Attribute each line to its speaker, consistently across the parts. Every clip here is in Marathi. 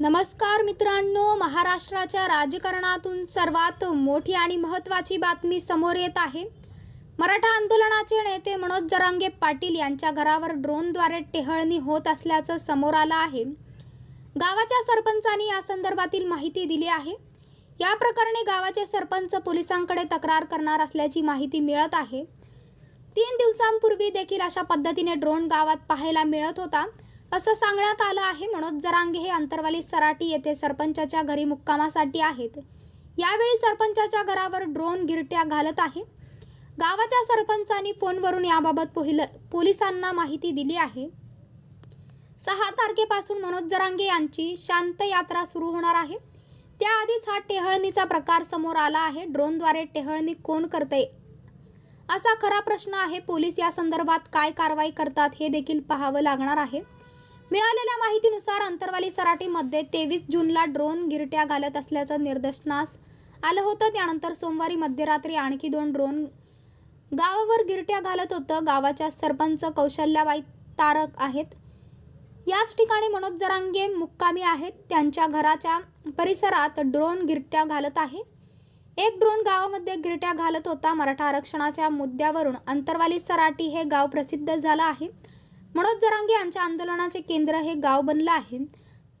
Speaker 1: नमस्कार मित्रांनो महाराष्ट्राच्या राजकारणातून सर्वात मोठी आणि महत्त्वाची बातमी समोर येत आहे. मराठा आंदोलनाचे नेते मनोज जरांगे पाटील यांच्या घरावर ड्रोनद्वारे टेहळणी होत असल्याचं समोर आलं आहे. गावाच्या सरपंचांनी या संदर्भातील माहिती दिली आहे. या प्रकरणी गावाचे सरपंच पोलिसांकडे तक्रार करणार असल्याची माहिती मिळत आहे. तीन दिवसांपूर्वी देखील अशा पद्धतीने ड्रोन गावात पाहायला मिळत होता. असं सांगण्यात आलं आहे मनोज जरांगे हे अंतरवाली सराटी येथे सरपंचाच्या घरी मुक्कामासाठी आहेत. यावेळी सरपंचाच्या घरावर ड्रोन गिरट्या घालत आहे. गावाच्या सरपंचांनी फोनवरून याबाबत पोहिल पोलिसांना माहिती दिली आहे. सहा तारखेपासून मनोज जरांगे यांची शांत यात्रा सुरू होणार आहे. त्याआधीच हा टेहळणीचा प्रकार समोर आला आहे. ड्रोनद्वारे टेहळणी कोण करते? असा खरा प्रश्न आहे. पोलीस या संदर्भात काय कारवाई करतात हे देखील पाहावं लागणार आहे. मिळालेल्या माहितीनुसार अंतरवाली सराटीमध्ये तेवीस जूनला ड्रोन गिरट्या घालत असल्याचं निदर्शनास आलं होतं. त्यानंतर सोमवारी मध्यरात्री आणखी दोन ड्रोन गावावर गिरट्या घालत होतं. गावाच्या सरपंच कौशल्याबाई तारक आहेत. याच ठिकाणी मनोज जरांगे मुक्कामी आहेत. त्यांच्या घराच्या परिसरात ड्रोन गिरट्या घालत आहे. एक ड्रोन गावामध्ये गिरट्या घालत होता. मराठा आरक्षणाच्या मुद्द्यावरून अंतरवाली सराटी हे गाव प्रसिद्ध झालं आहे. मनोज जरांगे यांच्या आंदोलनाचे केंद्र हे गाव बनलं आहे.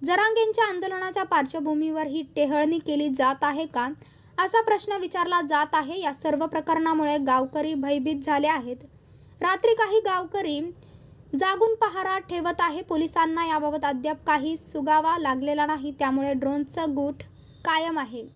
Speaker 1: जरांगेंच्या आंदोलनाच्या पार्श्वभूमीवर ही टेहळणी केली जात आहे का? असा प्रश्न विचारला जात आहे. या सर्व प्रकरणामुळे गावकरी भयभीत झाले आहेत. रात्री काही गावकरी जागून पहारा ठेवत आहे. पोलिसांना याबाबत अद्याप काही सुगावा लागलेला नाही. त्यामुळे ड्रोनचं गूठ कायम आहे.